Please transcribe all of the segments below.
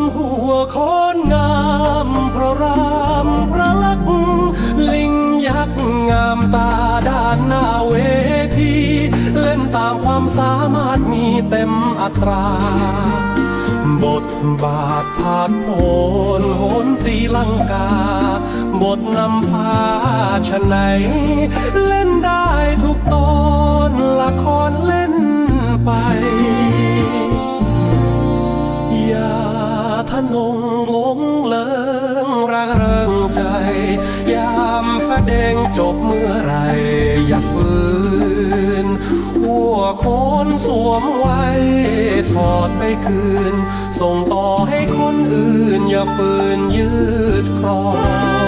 มหัวโคนงามพระรามพระลักษณ์ลิงยักษ์งามตาด้านหน้าเวที เล่นตามความสามารถมีเต็มอัตรา บทบาทผาดโผนโหนตีลังกา บทนำพาชะไหน เล่นได้ทุกตอนละครเล่นไป งงหลงเลิงระเริงใจ ยามแสดงจบเมื่อไรอย่าฝืนหัวโคนสวมไว้ ถอดไปคืน ส่งต่อให้คนอื่น อย่าฝืนยืดครอง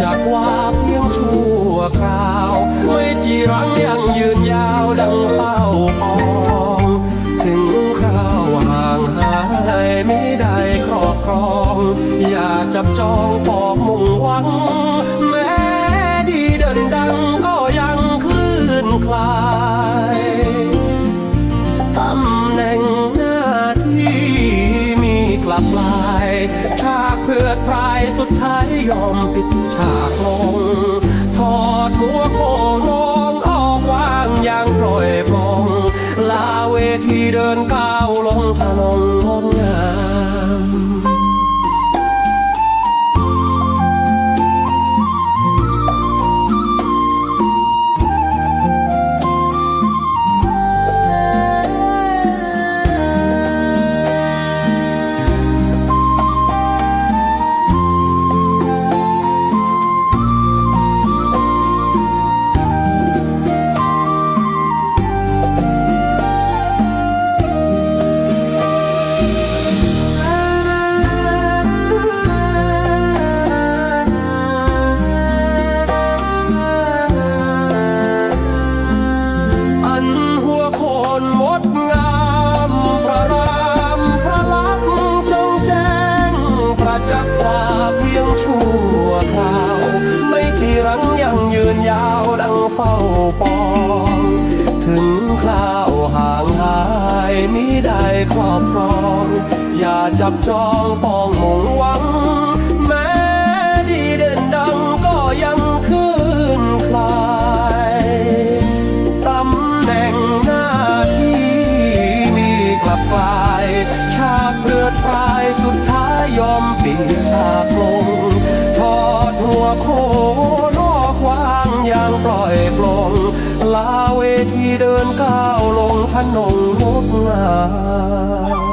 จักว่าเพียงชั่วคราว ไม่จีรังยังยืนยาวดังเฝ้าปองถึงคราวห่างหายไม่ได้ครอบครอง อย่าจับจองปอกมุ่งหวัง รายสุดท้ายยอมปิดฉากลง ถอดหัวโคลงออกว่างอย่างปล่อยปลงลาเวทีเดินก้าวลงถนนงดง เฝ้าปอง ถึงคราวห่างหายมิได้ครอบครอง อย่าจับจองปองมงหวัง ลาเวทีเดินก้าวลงพนนงดงาม